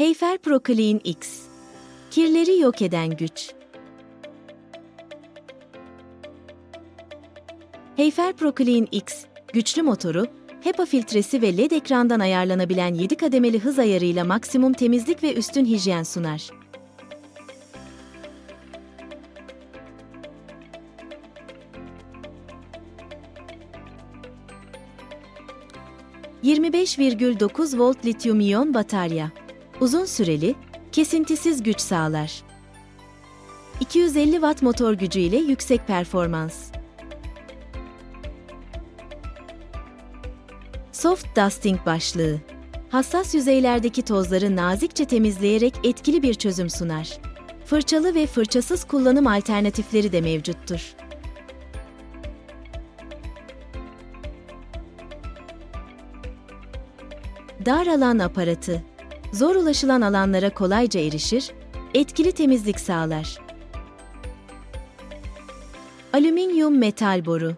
Heyfer Proclean X Kirleri yok eden güç Heyfer Proclean X, güçlü motoru, HEPA filtresi ve LED ekrandan ayarlanabilen 7 kademeli hız ayarıyla maksimum temizlik ve üstün hijyen sunar. ...25,9 volt lityum iyon batarya. Uzun süreli, kesintisiz güç sağlar. 250 watt motor gücü ile yüksek performans. Soft Dusting başlığı. Hassas yüzeylerdeki tozları nazikçe temizleyerek etkili bir çözüm sunar. Fırçalı ve fırçasız kullanım alternatifleri de mevcuttur. Dar alan aparatı. Zor ulaşılan alanlara kolayca erişir, etkili temizlik sağlar. Alüminyum metal boru.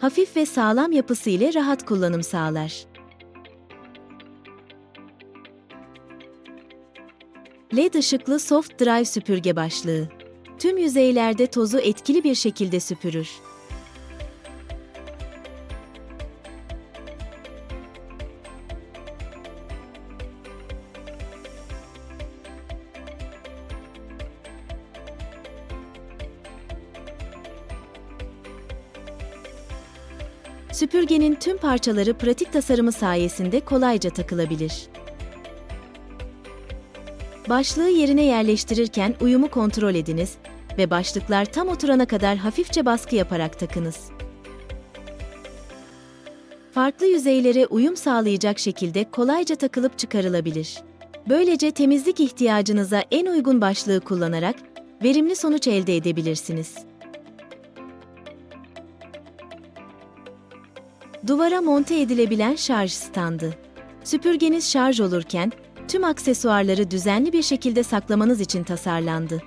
Hafif ve sağlam yapısı ile rahat kullanım sağlar. LED ışıklı soft drive süpürge başlığı. Tüm yüzeylerde tozu etkili bir şekilde süpürür. Süpürgenin tüm parçaları pratik tasarımı sayesinde kolayca takılabilir. Başlığı yerine yerleştirirken uyumu kontrol ediniz ve başlıklar tam oturana kadar hafifçe baskı yaparak takınız. Farklı yüzeylere uyum sağlayacak şekilde kolayca takılıp çıkarılabilir. Böylece temizlik ihtiyacınıza en uygun başlığı kullanarak verimli sonuç elde edebilirsiniz. Duvara monte edilebilen şarj standı. Süpürgeniz şarj olurken tüm aksesuarları düzenli bir şekilde saklamanız için tasarlandı.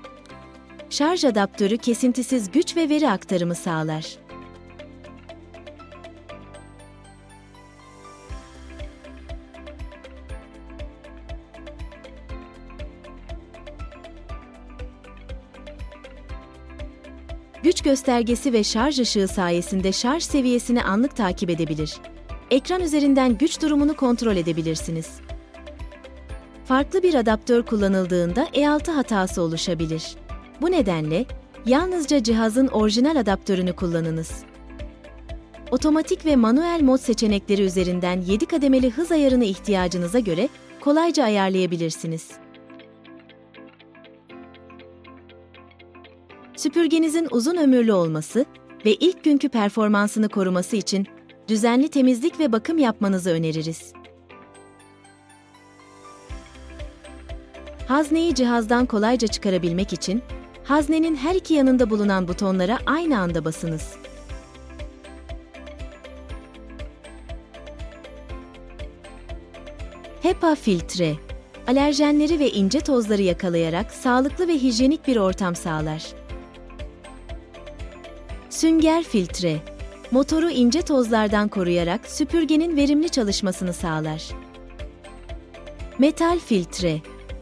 Şarj adaptörü kesintisiz güç ve veri aktarımı sağlar. Güç göstergesi ve şarj ışığı sayesinde şarj seviyesini anlık takip edebilir. Ekran üzerinden güç durumunu kontrol edebilirsiniz. Farklı bir adaptör kullanıldığında E6 hatası oluşabilir. Bu nedenle yalnızca cihazın orijinal adaptörünü kullanınız. Otomatik ve manuel mod seçenekleri üzerinden 7 kademeli hız ayarını ihtiyacınıza göre kolayca ayarlayabilirsiniz. Süpürgenizin uzun ömürlü olması ve ilk günkü performansını koruması için düzenli temizlik ve bakım yapmanızı öneririz. Hazneyi cihazdan kolayca çıkarabilmek için haznenin her iki yanında bulunan butonlara aynı anda basınız. HEPA filtre alerjenleri ve ince tozları yakalayarak sağlıklı ve hijyenik bir ortam sağlar. Sünger filtre. Motoru ince tozlardan koruyarak süpürgenin verimli çalışmasını sağlar. Metal filtre.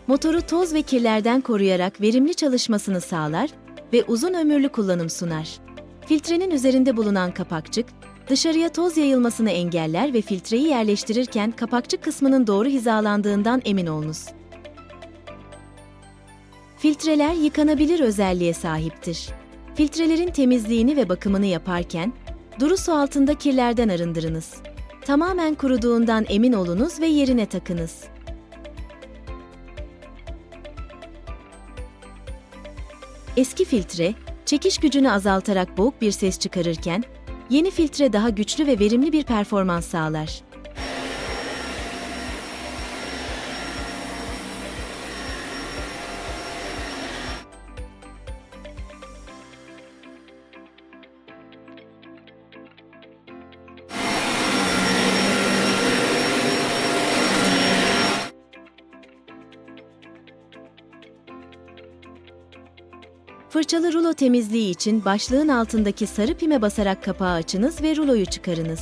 Motoru toz ve kirlerden koruyarak verimli çalışmasını sağlar ve uzun ömürlü kullanım sunar. Filtrenin üzerinde bulunan kapakçık, dışarıya toz yayılmasını engeller ve filtreyi yerleştirirken kapakçık kısmının doğru hizalandığından emin olunuz. Filtreler yıkanabilir özelliğe sahiptir. Filtrelerin temizliğini ve bakımını yaparken, duru su altında kirlerden arındırınız. Tamamen kuruduğundan emin olunuz ve yerine takınız. Eski filtre, çekiş gücünü azaltarak boğuk bir ses çıkarırken, yeni filtre daha güçlü ve verimli bir performans sağlar. Fırçalı rulo temizliği için başlığın altındaki sarı pime basarak kapağı açınız ve ruloyu çıkarınız.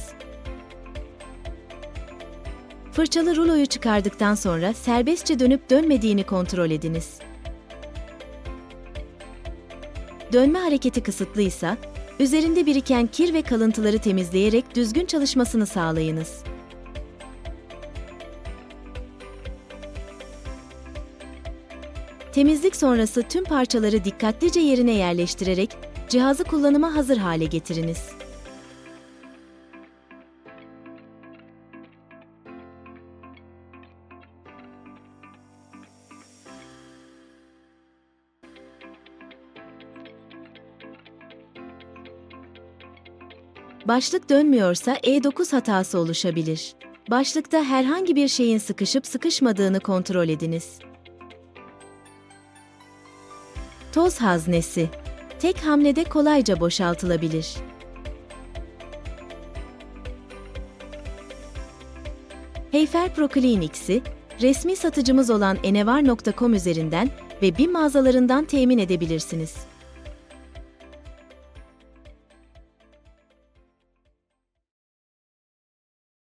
Fırçalı ruloyu çıkardıktan sonra serbestçe dönüp dönmediğini kontrol ediniz. Dönme hareketi kısıtlıysa, üzerinde biriken kir ve kalıntıları temizleyerek düzgün çalışmasını sağlayınız. Temizlik sonrası tüm parçaları dikkatlice yerine yerleştirerek cihazı kullanıma hazır hale getiriniz. Başlık dönmüyorsa E9 hatası oluşabilir. Başlıkta herhangi bir şeyin sıkışıp sıkışmadığını kontrol ediniz. Toz haznesi. Tek hamlede kolayca boşaltılabilir. Heyfer Proclinics'i, resmi satıcımız olan enevar.com üzerinden ve BİM mağazalarından temin edebilirsiniz.